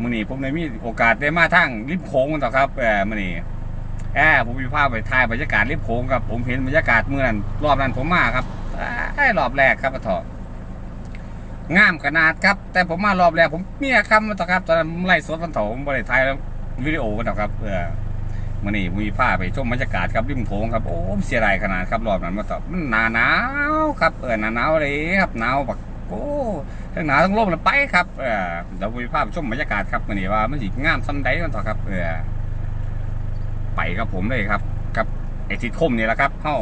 มื้อนี้ผมได้มีโอกาสได้มาทางริมโขงต่อครับเออมื้อนี้แอบผมมีภาพไปถ่ายบรรยากาศริมโขงครับผมเห็นบรรยากาศเมื้อนั้นรอบนั้นผมมาครับไอ้รอบแรกครับปะถอะงามขนาดครับ แต่ผมมารอบแรกผมเมียคำมาต่อครับ ตอนนั้นไล่สดวันเถอะผมบ่ได้ถ่ายวิดีโอกันต่อครับเออมื้อนี้ผมมีภาพไปชมบรรยากาศครับริมโขงครับโอ้เสียดายขนาดครับรอบนั้นมาต่อมันหนาหนาวครับเออหนาหนาวเลยครับหนาวแบบ อ้ทั้งหนาวทั้งลมแล้วไปครับเออเดี๋ยววิภาพชมบรรยากาศครับวันนี้ว่ามันสิงามซ้ำใดกันต่อครับเออไปครับผมเลยครับ กับไอทิดคมนี่แหละครับเฮา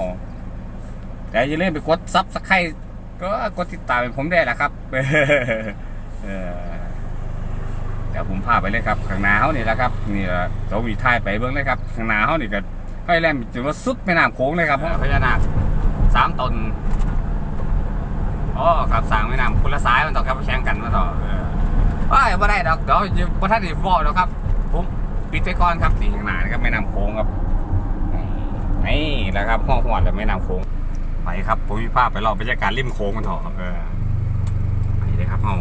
แต่อย่าลืมไปกดซับสไครต์ก็กดติดตามผมได้แหละครับเออเดี๋ยวผมพาไปเลยครับข้างหน้าเฮานี่แหละครับนี่เราวีท้ายไปเบิ่งเลยครับข้างหน้าเฮานี่ก็ให้แล่นจนว่าสุดแม่น้ำโขงเลยครับพญานาคสามตน อ๋อครับสั่งไม่นำคนละสายมันต่อครับแข่งกันมาต่อเออว้ายบ่ได้ดอกเดี๋ยวอยู่บ่ทันด้บอกแล้วครับ ผมปิดไปก่อนครับนี่ข้างหน้านะครับแม่นำโขงครับนี่แหละครับห้องหวดแล้วแม่นำโขงไปครับผมมีภาพไปรอบบรรยากาศริมโขงกันเถอะครับเออไปเลยครับห้อง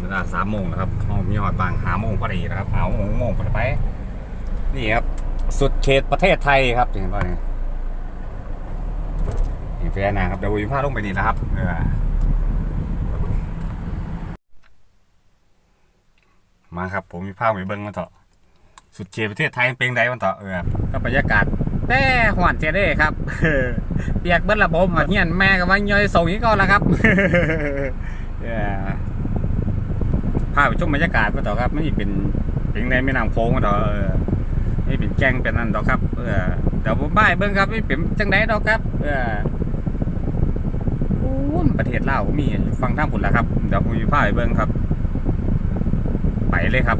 เวลาสามโมงนะครับห้องมีหอดบางหาโมงพอดีนะครับหาโมงโมงพอดีไปนี่ครับ สุดเขตประเทศไทยครับเห็นป่ะเนี่ยนี่ แฟนะครับเดี๋ยววิพาลงไปนี่นะครับมาครับผมวิพาไปเบิ้งมาเถอะสุดเขตประเทศไทยเป็นไงมันเถอะเออก็บรรยากาศแม่หวานเจเด้ครับเปียกเบิ้ลระบบเงี้ยแม่ก็ว่าย่อยส่งนี้ก็แล้วครับเออพไปชมบรรยากาศมาเถอะครับไม่เป็นเป็นในแม่น้ำโค้งมาเถอะเอไม่เป็นแกงเป็นนั่นดอกครับเออเดี๋ยวผมบ่ายเบิ้งครับไม่เป็นจังไดดอกครับ เออโอ้ยประเท ศลาวก็มีฟังทางผุนแล้วครับ เดี๋ยวผมจะพาไปเบิ้งครับ ไปเลยครับ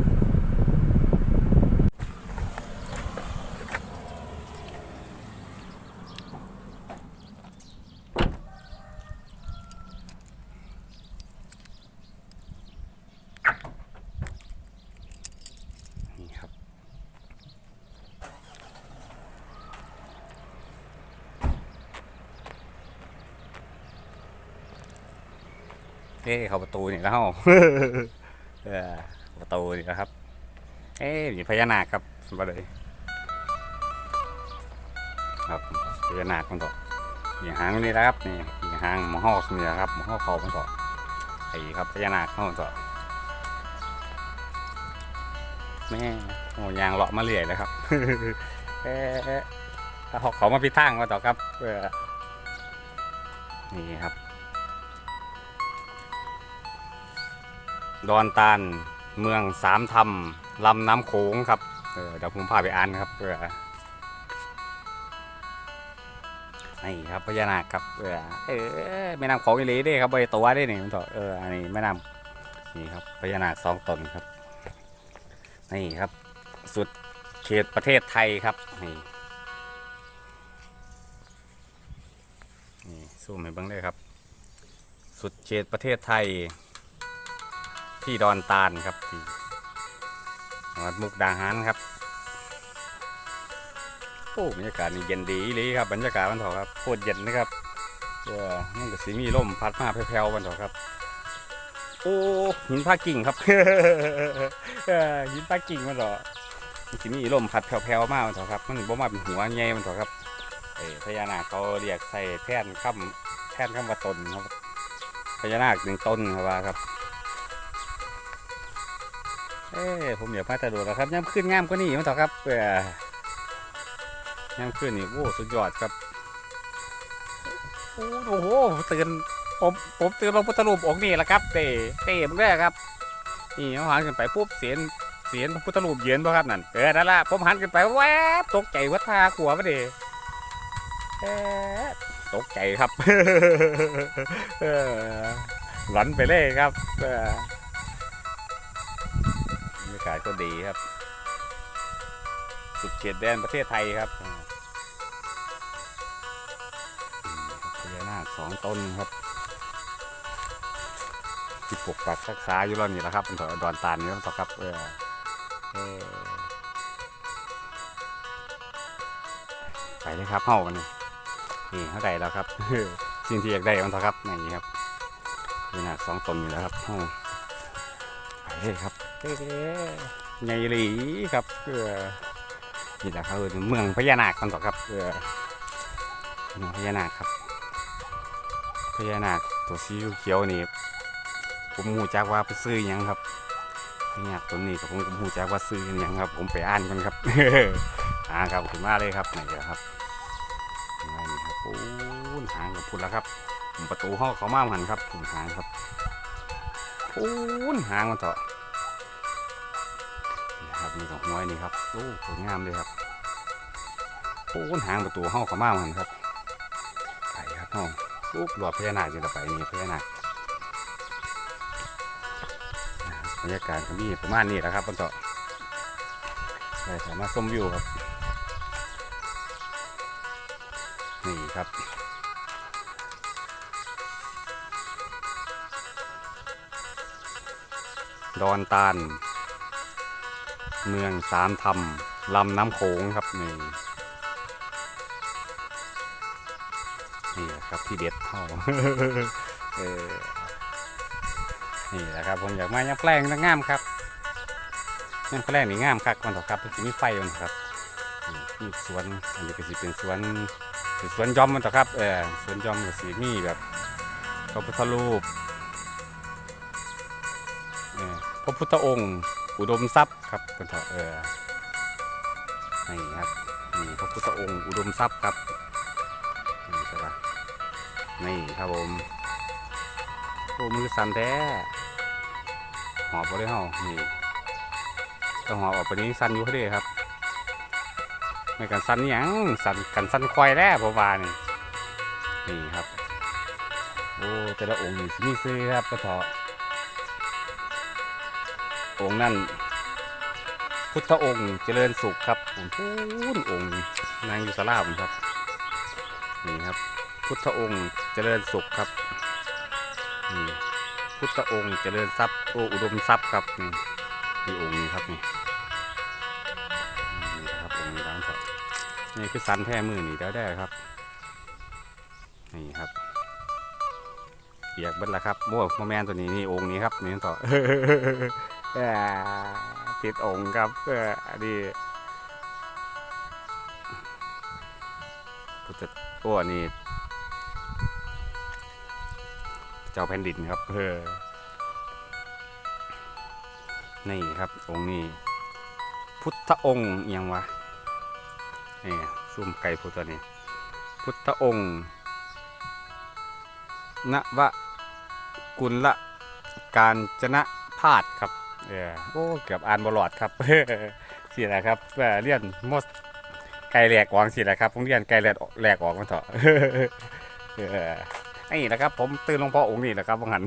นี่ครับ เอ้เข้าประตูนี่แล้วเออประตูนี่นะครับ เอ้มีพญานาคครับมาเลยครับพญานาคมันต่อมีหางมันนี่นะครับนี่มีหางหมอหอกนี่นะครับหมอหอกเขามันต่อไอ้ครับพญานาคเขามันต่อแม่โอ้ยางเลาะมาเรื่อยเลยครับเอ๊ะเอาเขามาพิทางมาต่อครับนี่ครับ ดอนตาล เมืองสามธรรมลำน้ำโขงครับเออเดี๋ยวผมพาไปอ่านครับเออนี่ครับพญานาคครับเออเออแม่น้ำโขงอีหลีเด้ครับใบตัวได้นี่มันต่อเอออันนี้แม่น้ำนี่ครับพญานาคสองตนครับนี่ครับ สุดเขตประเทศไทยครับนี่นี่สู้ให้บิ้งเลยครับ สุดเขตประเทศไทย ที่ดอนตาลครับที่จังหวัดมุกดาหารครับโอ้บรรยากาศนี่เย็นดีเลยครับบรรยากาศมันเถอะครับโคตรเย็นนะครับเออมันก็สีมีลมพัดมาแผ่วๆมันเถอะครับ โอ้หินผ้ากิ่งครับหินผ้ากิ่งมันเถอะสีมีลมพัดแผ่วๆมากมันเถอะครับ มันบ่มาเป็นหัวใหญ่มันเถอะครับเอ้ยพญานาคเขาเรียกใส่แท่นค่ำแท่นค่ำว่าตนครับพญานาคหนึ่งต้นครับว่าครับ เอ้ผมอยากมาแต่ดูแล้วครับย่ำขึ้นง่ามกว่านี้มั้งต่อครับเออย่ำขึ้นนี่โอ้สุดยอดครับโอ้โหตื่นผมผมตื่นมาพุทธรูปองค์นี้แหละครับ เต้เต้มึงได้ครับนี่เขาหันกันไปปุ๊บเสียนเสียนพระพุทธรูปเยือนป่ะครับนั่นเออนั่นละผมหันกันไปแวบตกใจวัดทาขัวมาดิตกใจครับหลันไปเลยครับเออากาศก็ดีครับ สุดเขตแดนประเทศไทยครับพญานาคสองต้นครับที่ปกปักรักษาอยู่แล้วนี่แหละครับเป็นถอดอนตาลนี่ต่อครับเออไปเลยครับเฮ้ากันนี่เท่าไหร่แล้วครับสิ่งที่อยากได้มันต่อครับนี่ครับพญานาคสองต้นอยู่แล้วครับเฮ้าไปเฮ้ยครับ ไงหลีครับเพื่อนี่แหละครับเมืองพญานาคกันต่อครับคือเมืองพญานาคครับ พญานาคตัวสีเขียวนี่ผมหูจักว่าไปซื้อยังครับพญานาคตัวนี้กับผมก็หูจักว่าซื้อยังครับ ผมไปอ่านกันครับอ่าครับขึ้นมาเลยครับไหนครับนี่นี่ครับโอ้หางกับพุ่นแล้วครับประตูห้องเขามาหันครับหางครับโอ้หางมันเถอะ นี่ครับนี่ของหัวนี่ครับโอ้สวยงามเลยครับโอ้ยหางประตูห้องขามาหันครับไปครับห้องปุ๊บหลอดพญานาคจะไปนี่พญานาคบรรยากาศก็มีประมาณนี้แหละครับมันต่อไปสามารถชมวิวครับ นี่ครับดอนตาล เมืองสามธรรมลำน้ำโขงครับนี่นี่ครับที่เด็ดเขาเออนี่แหละครับผมอยากมายังแปลงงามครับยังแปลงนี่งามครับมันต่อครับมันจะมีไฟมันครับมีสวนอันนี้ก็สิเป็นสวนสวนยอมมันต่อครับเออสวนยอมก็สีมีแบบพระพุทธรูปพระพุทธองค์ อุดมทรัพย์ครับมันต่อเออนี่ครับนี่พระพุทธองค์อุดมทรัพย์ครับนี่ใช่ปะนี่ครับผมโอ้มือสั่นแท้หอบไปเลยเฮานี่ต้องหอบออกไปนี้สั่นอยู่เขาเด้ครับไม่กันสั่นยังสั่นกันสั่นควายแล้วผมว่านี่นี่ครับโอ้แต่ละองค์นี่สิมีซื้อครับกระเถาะ องค์นั่นพุทธองค์เจริญสุขครับผมพูนองค์นางยูสลาผมครับนี่ครับ พุทธองค์เจริญสุขครับนี่พุทธองค์เจริญทรัพย์โออุดมทรัพย์ครับนี่นี่องค์นี้ครับนี่นี่นะครับองค์นี้านครับนี่คือสันแท้มือนี่ได้ได้ครับ นี่ครับเปียกเบิดล้วครับโม่โมแมนตัวนี้นี่องค์นี้ครับนี่ต่อ อ่าติดองค์ครับเอออันนี้พุทธโอ้อันนี้เจ้าแผ่นดินครับเออนี่ครับ องค์นี้ พุทธองค์ยังวะนี่ซุ่มไก่พุทธนี่พุทธองค์นวกุลละการจนะพาดครับ เออโอ้เกือบอ่านบลอดครับสิแหละครับเรียนมดไก่แหลกออกสิแหละครับผมเรียนไก่แหลกแหลกออกมาเถอะเออนี่แหละครับ ผมตื่นหลวงพ่อองค์นี้แหละครับวังหัน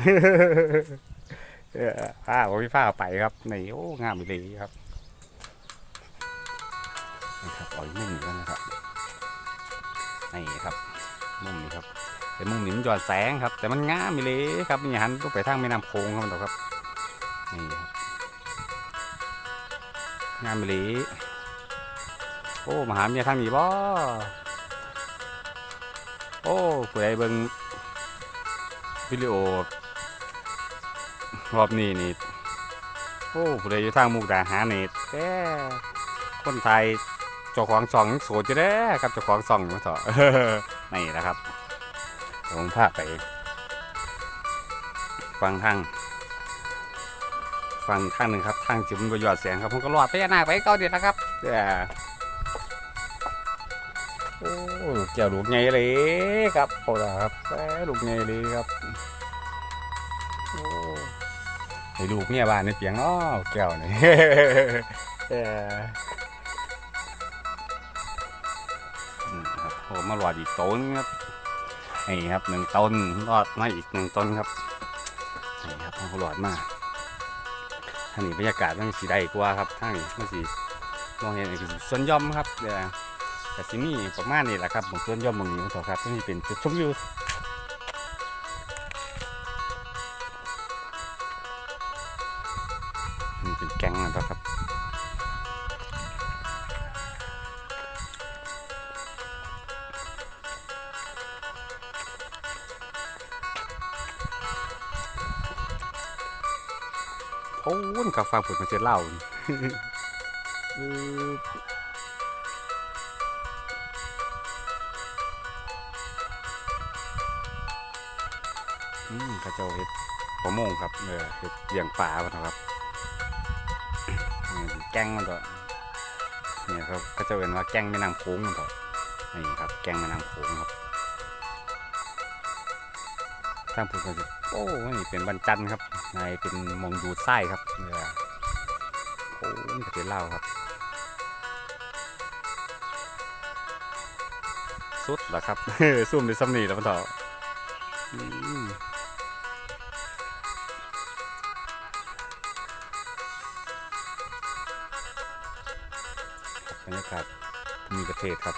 เออผ้าผมพี่ผ้าไปครับนี่โอ้งามเลยครับนี่ครับอ่อยมุมนี้แล้วนะครับนี่ครับมุมนี้ครับแต่มุมนี้มันหยอดแสงครับ แต่มันงามเลยครับนี่หันก็ไปทางแม่น้ำโขงครับต่อครับ งามเลยโอ้มาหาเมียทางนี้บ่โอ้ผู้ใดเบิ่งวิดีโอรอบนี้นี่โอ้ผู้ใดอยู่ทางมุกดาหารนี่แต่คนไทยเจ้าของช่องโสดจะได้ครับเจ้าของช่องมาเถอะนี่นะครับผมพาไปฟังทาง ฟังทางหนึ่งครับทางจิมันประโยชน์เสียงครับผมก็รอดไปยานาคไปเก้าเดียนะครับเด้อโอ้แก้วลูกใหญ่เลยครับโอ้ล่ะครับแก้วลูกใหญ่เลยครับโอ้ลูกเนี่ยบ้านในเปียงอ้อแก้วนี่เอออืมครับโอ้มาหลอดอีกต้นครับนี่ครับหนึ่งต้นรอดมาอีกหนึ่งต้นครับนี่ครับเอาหลอดมา ทางนี้บรรยากาศมันสีได้กว่าครับทางนี้มันสีมองเห็นคือสวนย่อมครับแต่แต่ที่นี่ประมาณนี้แหละครับผมส่วนย่อมมองนี้ของครับที่นี่เป็นจุดชมวิว โอ้ยกาฟังผลมาเสียเหล่าอืออืมเข้าเจ้าเฮ็ดประมงครับเออเฮ็ดเลี้ยงปลาพะนะครับนี่แกงมันต่อเนี่ยครับก็จะเป็นว่าแกงแม่น้ำโขงมันต่อนี่ครับ แกงแม่น้ำโขงครับทางพูดกันสิโอ้นี่เป็นวันจันทร์ครับในเป็นมองดูไส้ครับเนี่ยโอ้ยประเทศลาครับ สุดเหรอครับซุ่มในซ้ำนี่แล้วมันต่ออืมบรรยากาศภูมีประเทศครับ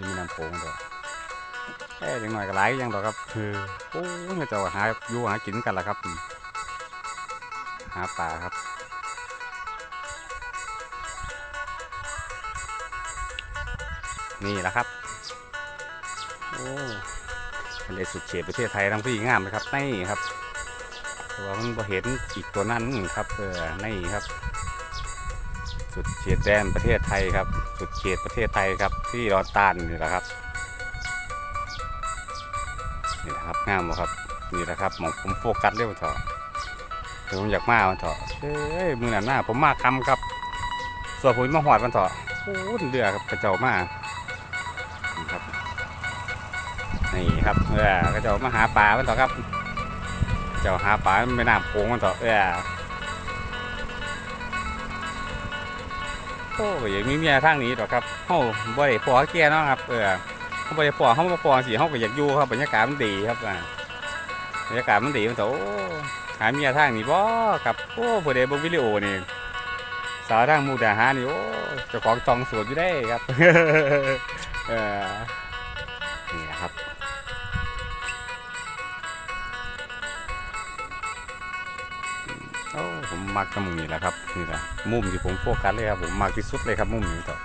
มีน้ำโขงด้วย แค่ยังหน่อยก็หลายอย่างดอกครับคือโอ้ยเราจะหาอยู่หากินกันละครับ หาปลาครับนี่แหละครับ โอ้ทะเลสุดเฉียดประเทศไทยทั้งพี่งามเลยครับนี่ครับต่ว่ามันบ่เห็นอีกตัวนั้นครับเออนี่ครับ สุดเฉียดแดนประเทศไทยครับ สุดเฉียดประเทศไทยครับ ที่รอนตานนี่แหละครับ ครับงามบ่ครับนี่แหละครับมองผมโฟกัสเรียกว่าเถอะเดี๋ยวผมอยากมาวันเถอะเอ้ยมือหน้าหน้าผมมาคำครับ ส่วนผมมาหอดวันเถอะโอ้ยเรือครับกระเจ้ามานี่ครับนี่ครับเออกระเจ้ามาหาปลาวันเถอะครับเจ้าหาปลาไม่น้ำโขงวันเถอะเออโอ้ยมีเมียทางนี้หรอกครับเฮาบ่ได้พอแก่เนาะครับ เออ เฮาบ่ได้พอเฮาบ่พอสิเฮาก็อยากอยู่ครับบรรยากาศมันดีครับอ่าบรรยากาศมันดีมันโตหาเมียทางนี้บ่ครับโอ้ผู้ใดบิ่วิดีโอนี่สาวทางมุกดาหานี่โอ้เจ้าของจองสวนอยู่ได้ครับเออนี่นะครับโอ้ผมมักตรงนี้แหละครับนี่แหละมุมที่ผมโฟกัสเลยครับผมมักที่สุดเลยครับมุมนี้ต่อ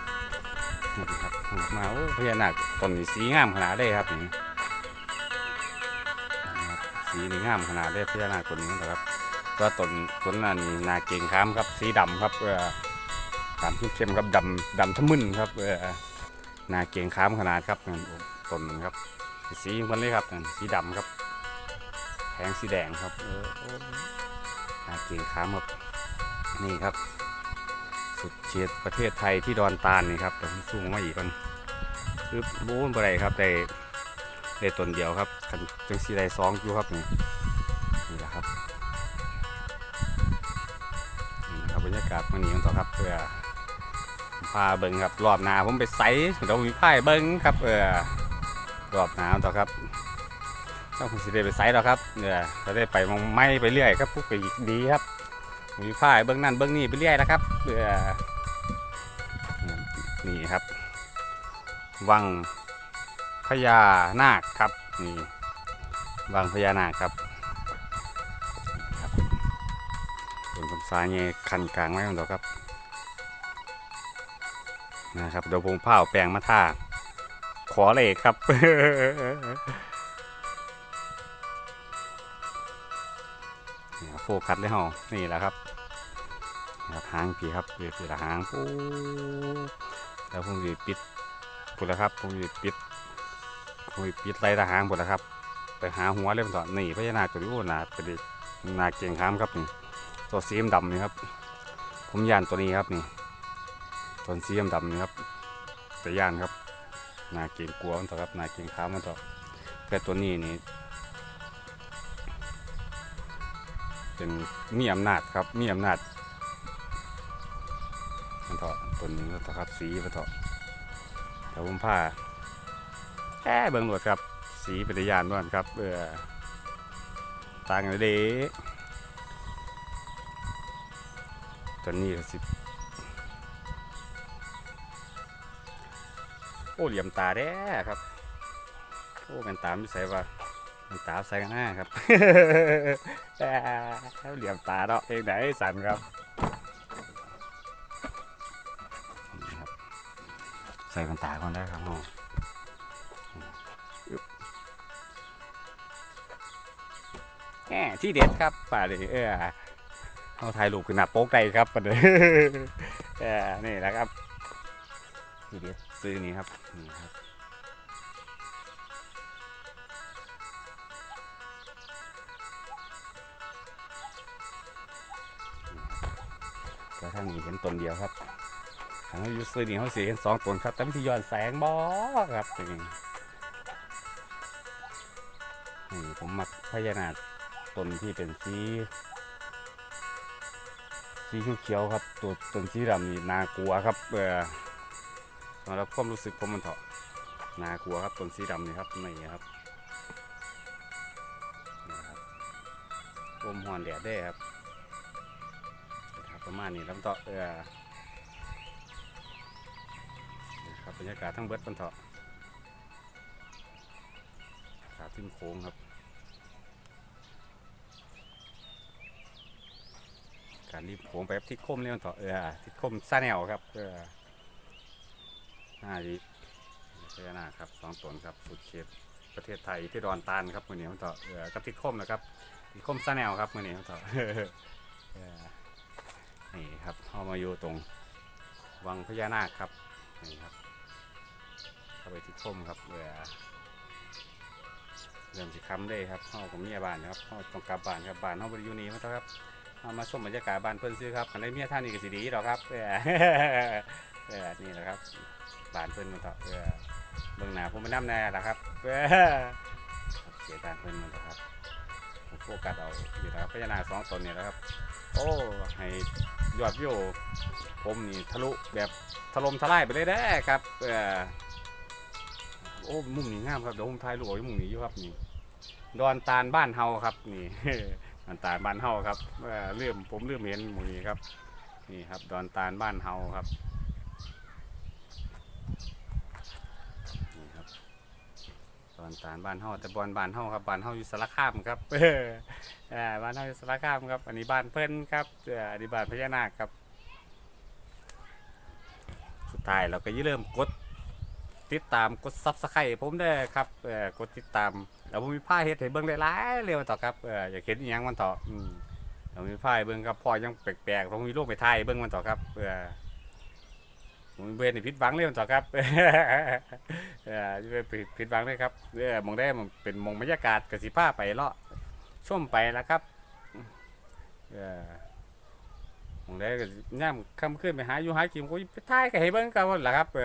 นี่ครับ มาโอ้พญานาคต้นนี้สีงามขนาดเลยครับนี่สีนี่งามขนาดเลยพญานาคต้นนี้นะครับก็ต้นต้นนั้นนาเก่งครับครับ สีดำครับเออดำเข้มๆครับดำดำทะมึนครับเออนาเก่งค้ามขนาดครับนั่นต้นนึงครับ สีมันเลยครับนั่นสีดำครับแผงสีแดงครับเออนาเก่งค้ามครับนี่ครับ สุดเฉียดประเทศไทยที่ดอนตาลนี่ครับแต่ผมสูงมาอีกกัน อโบ้นอะไรครับได้ได้ตนเดียวครับคันจังสีได้สองอยู่ครับนี่นี่แหละครับนี่ครับบรรยากาศมันนี้กันต่อครับเพื่อพาเบิ้งครับรอบนาผมไปไซส์เดี๋ยวผมพายเบิ้งครับเออรอบนาต่อครับต้องผมสิได้ไปไซต์แล้วครับเนี่ยจะได้ไปมองไม่ไปเรื่อยครับปุ๊บไปอีกดีครับมีผ้าเบื้งนั่นเบื้งนี้ไปเรื่อยนะครับเพื่อนี่ครับ วังพญานาคครับนี่วังพญานาคครับครับส่วนคำสายเงี้ยคันกลางไว้ก่อนต่อครับนะครับเดี๋ยวผมผ้าแปลงมาท่าขอเลยครับนี่ครับโฟกัสเลยเฮานี่แหละครับหางผีครับเปียผีละหางปูแล้วผมจะปิด ปุดแล้วครับผมจะปิดผมปิดไรละหางหมดแล้วครับ ไปหาหัวเลยมันต่อนี่พญานาคตัวนี้โอ้นาเป็นดินาเก่งข้ามครับนี่ตัวสีดำนี่ครับ ผมย่านตัวนี้ครับนี่ตัวสีดำนี่ครับแต่ย่านครับหนาเก่งกลัวมันต่อครับนาเก่งข้ามมันต่อแต่ตัวนี้นี่เป็นมีอำนาจครับมีอำนาจมันเถาะตัวนี้มันเถาะครับสีมันเถาะ แต่ผมผ้าแค่เบิ่งหลวดครับ สีป็นยานด้วยครับเออต่างกันเด้ตัวนี้สิโอ้เหลี่ยมตาแด้ครับ โอ้เป็นตามที่ใส่ว่ามันตาใส่กันหน้าครับ เหลี่ยมตาเนาะเพลงไหนสั่นครับ ใส่กันตาก่อนได้ครับน้องอึ๊บแหมที่เด็ดครับป่าเลยเออเอาถ่ายรูปขึ้นหน้าโป๊กได้ครับประเดี๋ยวเออนี่แหละครับทีเด็ดซื้อนี่ครับนี่ครับกระทั่งนี้เห็นตนเดียวครับ ทางยูซื้อนี่เขาเสียเห็นสองตนครับแต่ไม่ที่ย้อนแสงบอครับอย่างนี้นี่ผมมักพญานาคตนที่เป็นสีสีเขียวครับ ตัวตนสีดำนี่นากลัวครับเออสำหรับความรู้สึกผมมันเถอะนากลัวครับตนสีดำนี่ครับนี่ครับนี่ครับลมหอนแดดได้ครับ ประมาณนี้แลำเตาะเออ รับรรยากาศทั้งเบิดบนเถาะขาขึ้นโค้งครับ การรีบโค้งไปครับทิศคมเนี่ยมันเถาะเออทิศคมซาแนวครับเออห้าดีพญานาคครับสองตนครับสุดเขตประเทศไทยที่ดอนตานครับมือเหนี้มันเถาะเออกับทิศคมนะครับทิศคมซาแนวครับมือเหนี้มันเถาะเออนี่ครับเข้ามาอยู่ตรงวังพญานาคครับนี่ครับ เข้าไปที่คมครับเรือเริ่มสิค้ำได้ครับเข้ากับเมียบ้านครับเข้าตรงกลับบ้านครับบ้านเข้าบริยูนีมาเถอะครับเอามาชมบรรยากาศบ้านเพื่อนซื้อครับคันได้เมียท่านนี่ก็สิดีหรอกครับเออเออนี่แหละครับบ้านเพื่อนมาเถอะเออเบื้องหน้าผมไม่น้ำแน่ละครับเออเสียบ้านเพื่อนมาเถอะครับผมโฟกัสเอาอยู่นะครับพญานาคสองตนเนี่ยนะครับ โอ้ให้ยอดวิวผมนี่ทะลุแบบถล่มทลายไปเลยได้ครับเออ โอ้มุมนี้งามครับเดี๋ยวผมถ่ายรูปเอาไว้มุมนี้อยู่ครับนี่ดอนตาลบ้านเฮาครับ นี่ ดอนตาลบ้านเฮาครับเออเริ่มผมเริ่มเห็นหมู่นี้ครับ นี่ครับ ดอนตาลบ้านเฮาครับนี่ครับ ดอนตาลบ้านเฮาแต่บอนบ้านเฮาครับบ้านเฮาอยู่สารคามครับ เอออ่าบ้านเฮาอยู่สารคามครับ อันนี้บ้านเพิ่นครับเอ่ออันนี้บ้านพญานาคครับ สุดท้ายเราก็อย่าลืมกด ติดตามกดซับสไครต์ผมเด้อครับเอ่อกดติดตามแล้วผมมีผ้าเฮ็ดให้เบิ่งหลายๆเร็วต่อครับเอ่ออยากเห็นอีหยังมันต่ออืมเรามีผ้าให้เบิ่งครับพอยังแปลกๆผมมีรูปไปถ่ายให้เบิ่งมันต่อครับเอ่อผมมีเบิ่งให้ผิดหวังเลยมันต่อครับ เออผิดหวังเลยครับเออมองได้มันเป็นมองบรรยากาศกสิผ้าไปเลาะชมไปแล้วครับเออ ผมได้ก็ย่ำคำขึ้นไปหาอยู่หากินก็ไปถ่ายก็ให้เบิ่งกันหมดแหละครับเอ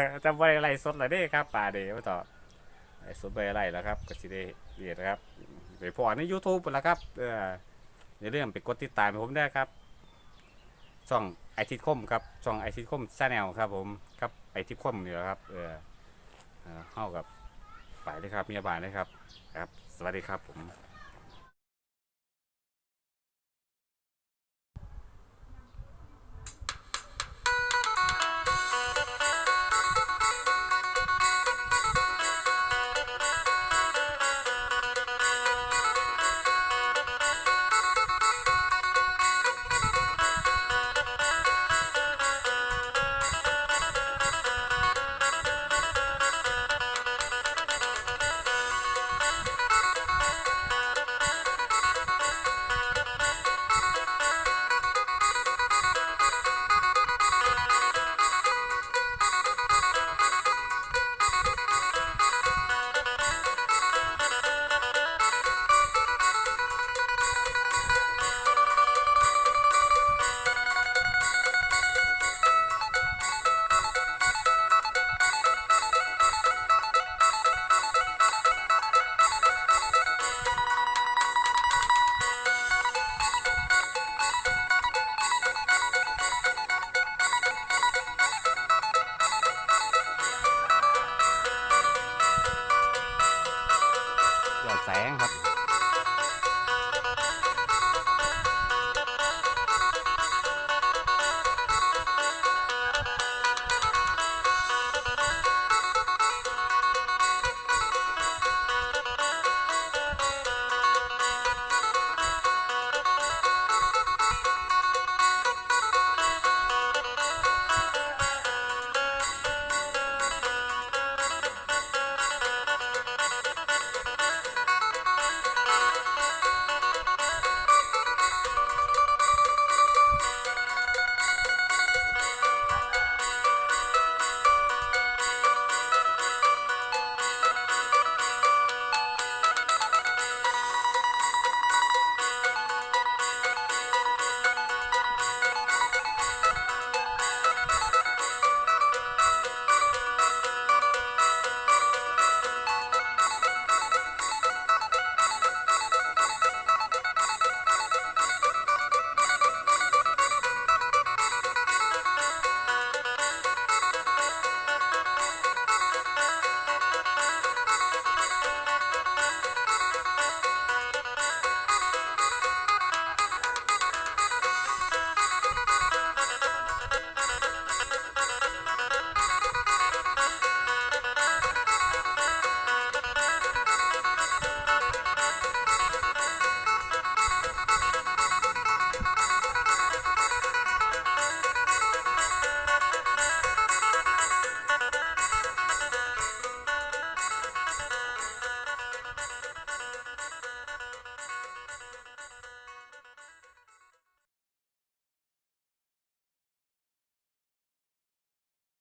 อจำไว้ไรสดเลยเด้ครับป่าเดี๋ยวต่อไอ้สดไปอะไรแล้วครับก็สิได้เรียนนะครับไปพอใน YouTube แล้วครับเอออย่าลืมไปกดติดตามผมได้ครับช่องไอทิคมครับช่องไอทิคมชาแนลครับผมครับไอทิคมนี่แหละครับเออเข้ากับไปเลยครับมีบานเลยครับครับ สวัสดีครับผม